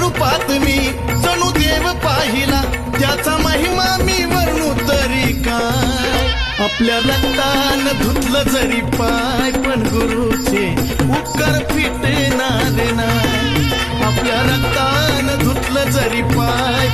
रूपात मी जणू देव पाहिला. त्याचा महिमा मी वर्णू तरी काय? आपल्या रक्तान धुतलं जरी पाय पण गुरुचे उपकार ना नाही. आपल्या रक्तान धुतलं जरी पाय